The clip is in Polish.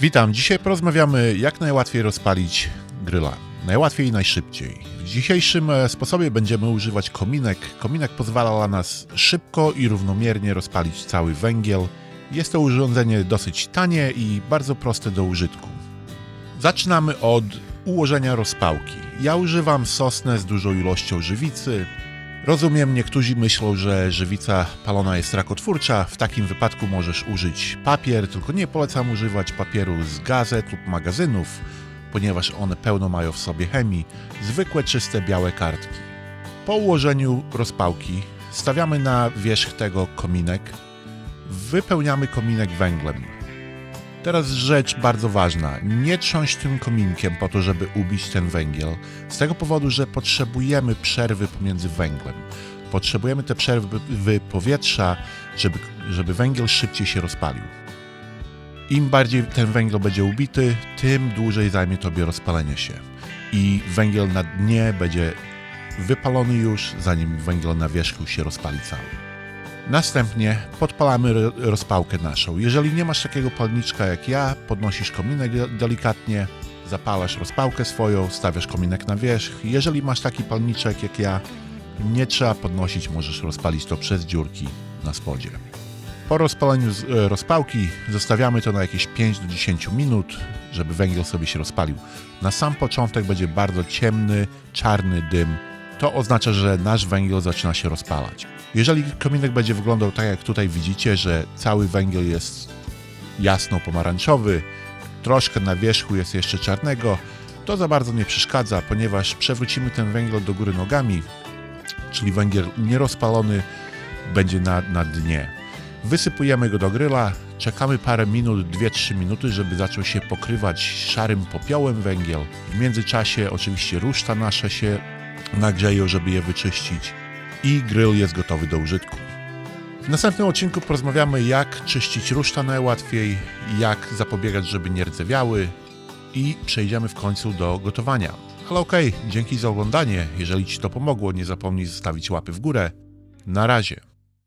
Witam. Dzisiaj porozmawiamy, jak najłatwiej rozpalić gryla. Najłatwiej i najszybciej. W dzisiejszym e, sposobie będziemy używać kominek. Kominek pozwala nas szybko i równomiernie rozpalić cały węgiel. Jest to urządzenie dosyć tanie i bardzo proste do użytku. Zaczynamy od ułożenia rozpałki. Ja używam sosnę z dużą ilością żywicy. Rozumiem, niektórzy myślą, że żywica palona jest rakotwórcza. W takim wypadku możesz użyć papier, tylko nie polecam używać papieru z gazet lub magazynów, ponieważ one pełno mają w sobie chemii. Zwykłe, czyste, białe kartki. Po ułożeniu rozpałki stawiamy na wierzch tego kominek. Wypełniamy kominek węglem. Teraz rzecz bardzo ważna. Nie trząść tym kominkiem po to, żeby ubić ten węgiel. Z tego powodu, że potrzebujemy przerwy pomiędzy węglem. Potrzebujemy te przerwy powietrza, żeby, żeby węgiel szybciej się rozpalił. Im bardziej ten węgiel będzie ubity, tym dłużej zajmie tobie rozpalenie się. I węgiel na dnie będzie wypalony już, zanim węgiel na wierzchu się rozpali cały. Następnie podpalamy ro- rozpałkę naszą. Jeżeli nie masz takiego palniczka jak ja, podnosisz kominek de- delikatnie, zapalasz rozpałkę swoją, stawiasz kominek na wierzch. Jeżeli masz taki palniczek jak ja, nie trzeba podnosić, możesz rozpalić to przez dziurki na spodzie. Po rozpaleniu e, rozpałki zostawiamy to na jakieś 5 do 10 minut, żeby węgiel sobie się rozpalił. Na sam początek będzie bardzo ciemny, czarny dym. To oznacza, że nasz węgiel zaczyna się rozpalać. Jeżeli kominek będzie wyglądał tak, jak tutaj widzicie, że cały węgiel jest jasno-pomarańczowy, troszkę na wierzchu jest jeszcze czarnego, to za bardzo nie przeszkadza, ponieważ przewrócimy ten węgiel do góry nogami, czyli węgiel nierozpalony będzie na, na dnie. Wysypujemy go do gryla, czekamy parę minut, 2-3 minuty, żeby zaczął się pokrywać szarym popiołem węgiel. W międzyczasie oczywiście ruszta nasze się nagrzeją, żeby je wyczyścić i grill jest gotowy do użytku. W następnym odcinku porozmawiamy jak czyścić ruszta najłatwiej, jak zapobiegać, żeby nie rdzewiały i przejdziemy w końcu do gotowania. Ale okej, dzięki za oglądanie. Jeżeli Ci to pomogło, nie zapomnij zostawić łapy w górę. Na razie.